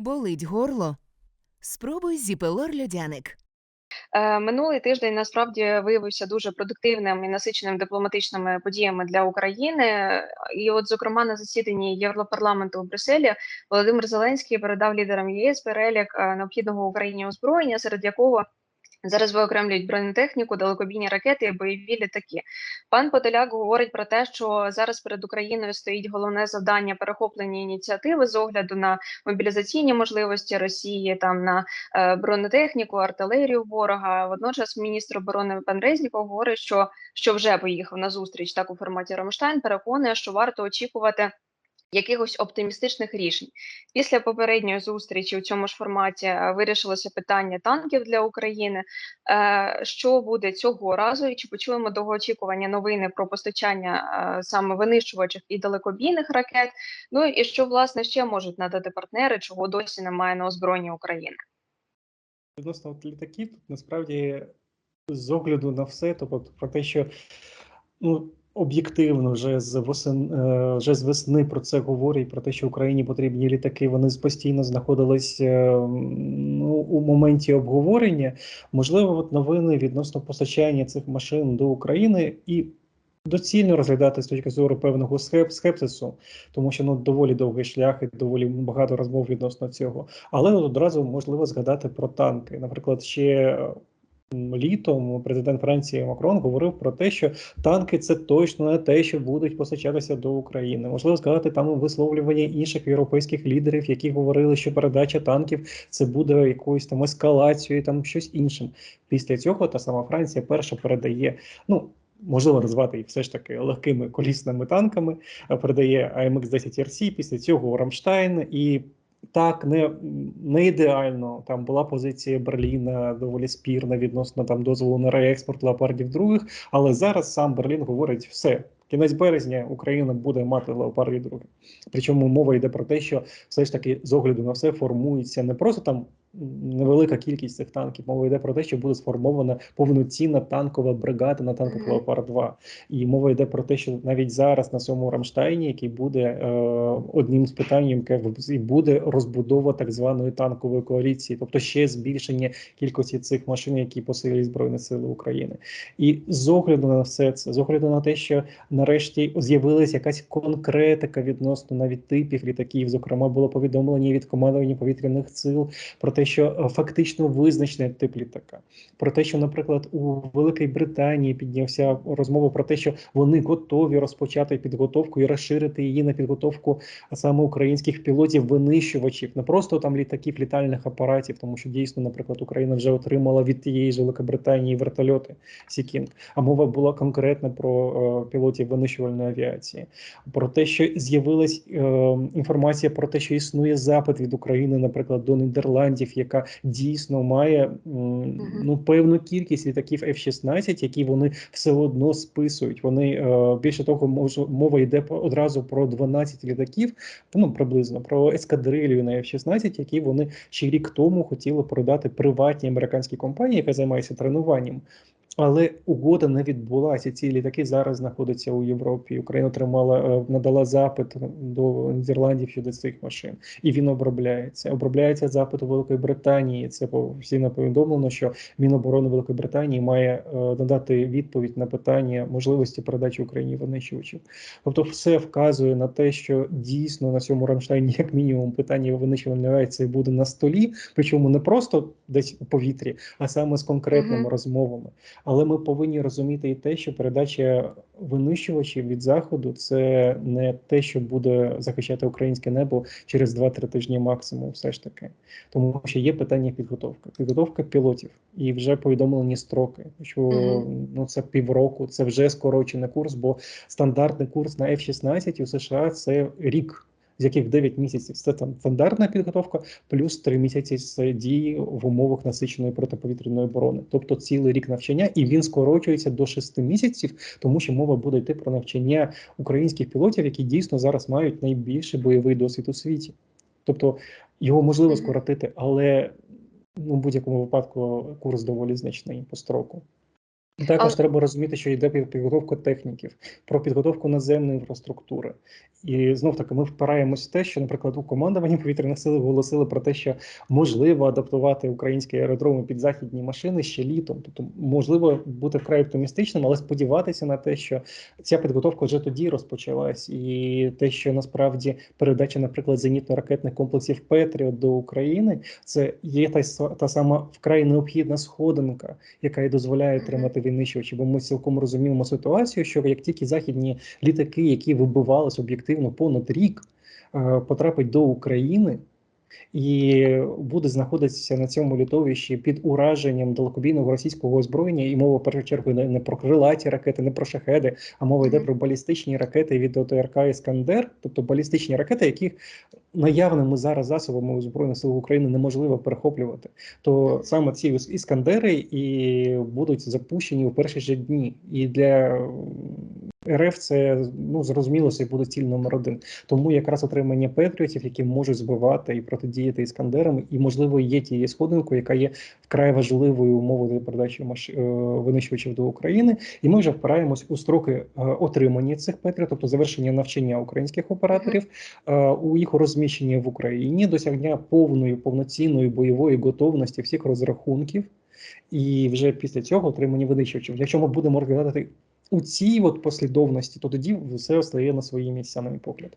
Болить горло? Спробуй зіпелор льодяник. Е, Минулий тиждень насправді виявився дуже продуктивним і насиченим дипломатичними подіями для України. І, от, зокрема, на засіданні Європарламенту у Брюсселі Володимир Зеленський передав лідерам ЄС перелік е, необхідного Україні озброєння, серед якого зараз виокремлюють бронетехніку, далекобійні ракети бойові літаки. Пан Подоляк говорить про те, що зараз перед Україною стоїть головне завдання перехоплення ініціативи з огляду на мобілізаційні можливості Росії, там на е, бронетехніку, артилерію ворога. Водночас міністр оборони пан Резніков говорить, що, що вже поїхав на зустріч так у форматі Рамштайн. Переконує, що варто очікувати. Якихось оптимістичних рішень після попередньої зустрічі у цьому ж форматі е, вирішилося питання танків для України. Е, Що буде цього разу? І чи почуємо довгоочікувані новини про постачання е, саме винищувачів і далекобійних ракет? Ну і що власне ще можуть надати партнери, чого досі немає на озброєнні України? Відносно літаків, тут насправді з огляду на все, тобто про те, що ну, об'єктивно вже з восен, е, вже з весни про це говорять, про те, що Україні потрібні літаки, вони постійно знаходились е, ну, у моменті обговорення. Можливо, от новини відносно постачання цих машин до України і. Доцільно розглядати з точки зору певного скепсису, тому що ну доволі довгий шлях і доволі багато розмов відносно цього. Але одразу можливо згадати про танки. Наприклад, ще літом президент Франції Макрон говорив про те, що танки це точно не те, що будуть постачатися до України. Можливо, згадати там висловлювання інших європейських лідерів, які говорили, що передача танків це буде якоюсь там ескалацією, там щось іншим. Після цього та сама Франція перша передає. Ну можливо назвати їх все ж таки легкими колісними танками. Передає АМХ 10 RC, після цього Рамштайн і. Так, не, не ідеально. Там була позиція Берліна доволі спірна відносно там дозволу на реекспорт леопардів других. Але зараз сам Берлін говорить: все, кінець березня Україна буде мати леопардів других. Причому мова йде про те, що все ж таки з огляду на все формується не просто там невелика кількість цих танків. Мова йде про те, що буде сформована повноцінна танкова бригада на танках Леопард 2 І мова йде про те, що навіть зараз на цьому Рамштайні, який буде е, одним з питань, яке буде розбудова так званої танкової коаліції, тобто ще збільшення кількості цих машин, які посилюють збройні сили України. І з огляду на все це, з огляду на те, що нарешті з'явилася якась конкретика відносно навіть типів літаків. Зокрема, було повідомлення від командування повітряних сил про те, що е, фактично визначений тип літака. Про те, що, наприклад, у Великій Британії піднявся розмова про те, що вони готові розпочати підготовку і розширити її на підготовку саме українських пілотів, винищувачів, не просто там літаків, літальних апаратів, тому що дійсно, наприклад, Україна вже отримала від тієї ж Великобританії вертольоти Сікінг. А мова була конкретно про е, пілотів винищувальної авіації, про те, що з'явилась е, інформація про те, що існує запит від України, наприклад, до Нідерландів, яка дійсно має м, ну певну кількість літаків F-16, які вони все одно списують. Вони е, більше того, мож, мова йде одразу про 12 літаків, ну приблизно про ескадрилію на F-16, які вони ще рік тому хотіли продати приватній американській компанії, яка займається тренуванням. Але угода не відбулася. Ці літаки зараз знаходяться у Європі. Україна отримала е, надала запит до Нідерландів щодо цих машин, і він обробляється. Обробляється запит у Великої Британії. Це офіційно повідомлено, що Міноборони Великої Британії має е, надати відповідь на питання можливості передачі Україні винищувачів. Тобто, все вказує на те, що дійсно на цьому Рамштайні, як мінімум, питання винищувальної авіації буде на столі, причому не просто десь у повітрі, а саме з конкретними Мгм. розмовами. Але ми повинні розуміти і те, що передача винищувачів від заходу це не те, що буде захищати українське небо через 2-3 тижні максимум, все ж таки. Тому що є питання підготовки, підготовка пілотів, і вже повідомлені строки. Що ну це півроку, це вже скорочений курс, бо стандартний курс на F-16 у США це рік. З яких 9 місяців це там стандартна підготовка, плюс 3 місяці з дії в умовах насиченої протиповітряної оборони, тобто цілий рік навчання, і він скорочується до 6 місяців, тому що мова буде йти про навчання українських пілотів, які дійсно зараз мають найбільший бойовий досвід у світі. Тобто його можливо скоротити, але ну, в будь-якому випадку курс доволі значний по строку. Також треба розуміти, що йде під- підготовка техніків, про підготовку наземної інфраструктури. І знов таки ми впираємось в те, що, наприклад, у командуванні повітряних сил оголосили про те, що можливо адаптувати українські аеродроми під західні машини ще літом. Тобто, можливо, бути вкрай оптимістичним, але сподіватися на те, що ця підготовка вже тоді розпочалась, і те, що насправді передача, наприклад, зенітно-ракетних комплексів Петріот до України, це є та, та сама вкрай необхідна сходинка, яка і дозволяє тримати винищувачі. Бо ми цілком розуміємо ситуацію, що як тільки західні літаки, які вибивались об'єктивно понад рік, е, потрапить до України. І буде знаходитися на цьому літовищі під ураженням далекобійного російського озброєння, і мова в першу чергу не, не про крилаті ракети, не про шахеди, а мова йде про балістичні ракети від ОТРК Іскандер, тобто балістичні ракети, яких наявними зараз засобами у збройних сил України неможливо перехоплювати. То саме ці іскандери і будуть запущені у перші ж дні. І для РФ це ну зрозуміло, це буде ціль номер один. Тому якраз отримання патріотів, які можуть збивати і протидіяти іскандерам, і можливо є тією сходинкою, яка є вкрай важливою умовою для передачі маш... е, винищувачів до України. І ми вже впираємось у строки е, отримання цих патріотів, тобто завершення навчання українських операторів, е, у їх розміщення в Україні, досягнення повної повноцінної бойової готовності всіх розрахунків. І вже після цього отримання винищувачів. Якщо ми будемо розглядати у цій от послідовності, то тоді все стає на свої місця, на мій погляд.